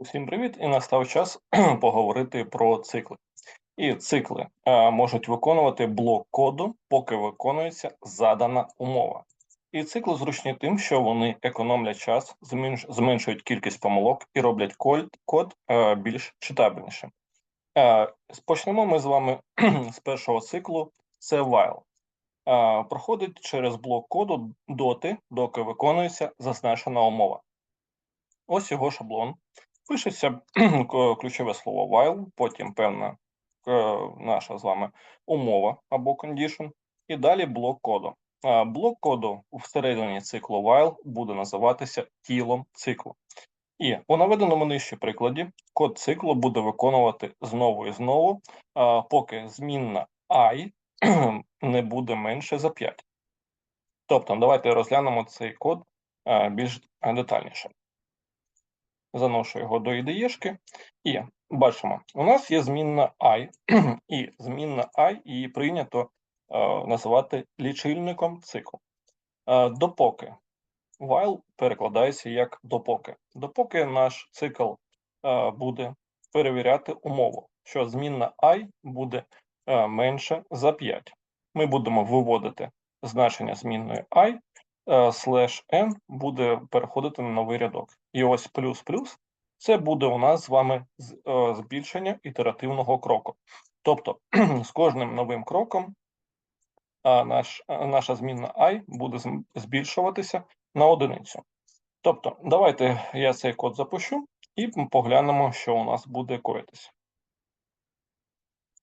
Усім привіт! І настав час поговорити про цикли. І цикли е, можуть виконувати блок коду, поки виконується задана умова. І цикли зручні тим, що вони економлять час, зменш, зменшують кількість помилок і роблять код, код е, більш читабельнішим. Е, почнемо ми з вами з першого циклу: це while. Е, проходить через блок коду доти, доки виконується зазначена умова. Ось його шаблон. Пишеться ключове слово while, потім певна наша з вами умова або condition, і далі блок коду. Блок коду всередині циклу while буде називатися тілом циклу. І у наведеному нижче прикладі код циклу буде виконувати знову і знову, поки змінна i не буде менше за 5. Тобто, давайте розглянемо цей код більш детальніше заношу його до IDE, і бачимо, у нас є змінна I, і змінна I її прийнято е, називати лічильником циклу. Е, допоки while перекладається як допоки. Допоки наш цикл е, буде перевіряти умову, що змінна I буде е, менше за 5. Ми будемо виводити значення змінної I, слеш n буде переходити на новий рядок. І ось плюс-плюс це буде у нас з вами е, збільшення ітеративного кроку. Тобто з кожним новим кроком наш, наша змінна I буде збільшуватися на одиницю. Тобто, давайте я цей код запущу і поглянемо, що у нас буде коїтися.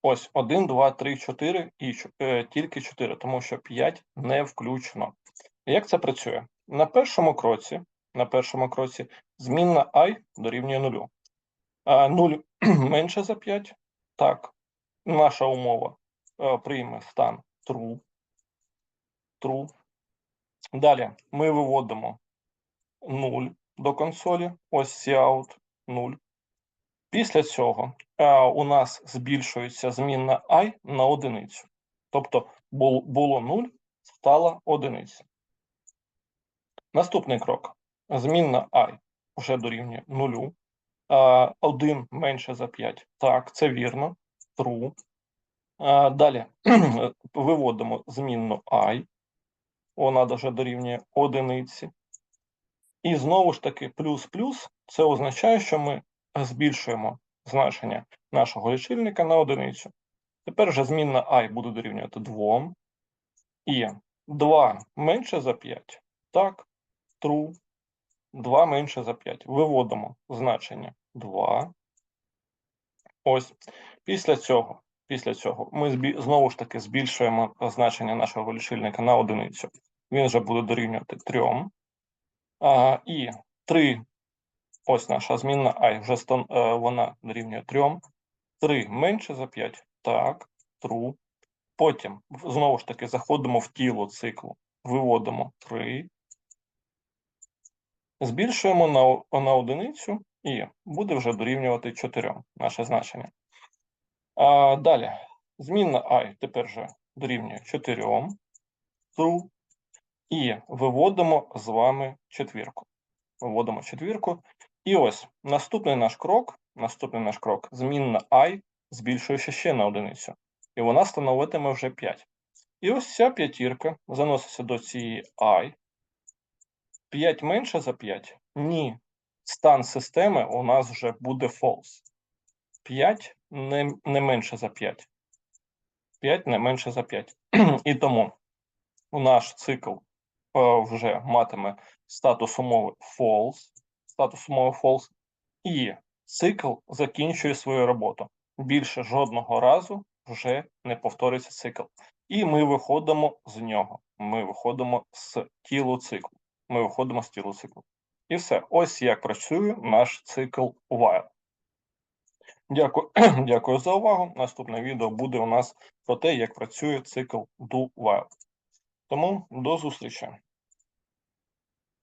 Ось 1, 2, 3, 4 і е, тільки 4, тому що 5 не включено. Як це працює? На першому кроці на першому кроці, змінна і дорівнює нулю. А 0 менше за 5. Так, наша умова е, прийме стан true. true. Далі ми виводимо 0 до консолі, ось cout 0. Після цього а, у нас збільшується змінна і на одиницю. Тобто було 0, стала одиниця. Наступний крок. Змінна і вже дорівнює нулю. 1 менше за 5. Так, це вірно. True. Далі виводимо змінну i. Вона вже дорівнює одиниці. І знову ж таки, плюс-плюс це означає, що ми збільшуємо значення нашого лічильника на одиницю. Тепер вже змінна і буде дорівнювати 2. І 2 менше за 5. Так, true. 2 менше за 5. Виводимо значення 2. Ось. Після цього після цього ми знову ж таки збільшуємо значення нашого лічильника на одиницю. Він вже буде дорівнювати 3. А, І 3. Ось наша змінна I вже стан... Е, вона дорівнює 3. 3 менше за 5. Так, true. Потім знову ж таки заходимо в тіло циклу, виводимо 3. Збільшуємо на на одиницю і буде вже дорівнювати 4 наше значення. А, Далі, змінна і тепер вже дорівнює 4 true. І виводимо з вами четвірку. Виводимо четвірку. І ось наступний наш крок, наступний наш крок, змінна і збільшується ще на одиницю. І вона становитиме вже 5. І ось ця п'ятірка заноситься до цієї i. 5 менше за 5? Ні. Стан системи у нас вже буде false. 5 не, не менше за 5. 5 не менше за 5. І тому наш цикл е, вже матиме статус умови false. Статус умови false. І цикл закінчує свою роботу. Більше жодного разу вже не повториться цикл. І ми виходимо з нього. Ми виходимо з тілу циклу ми виходимо з тілу циклу. І все. Ось як працює наш цикл while. Дякую дякую за увагу. Наступне відео буде у нас про те, як працює цикл do while. Тому до зустрічі.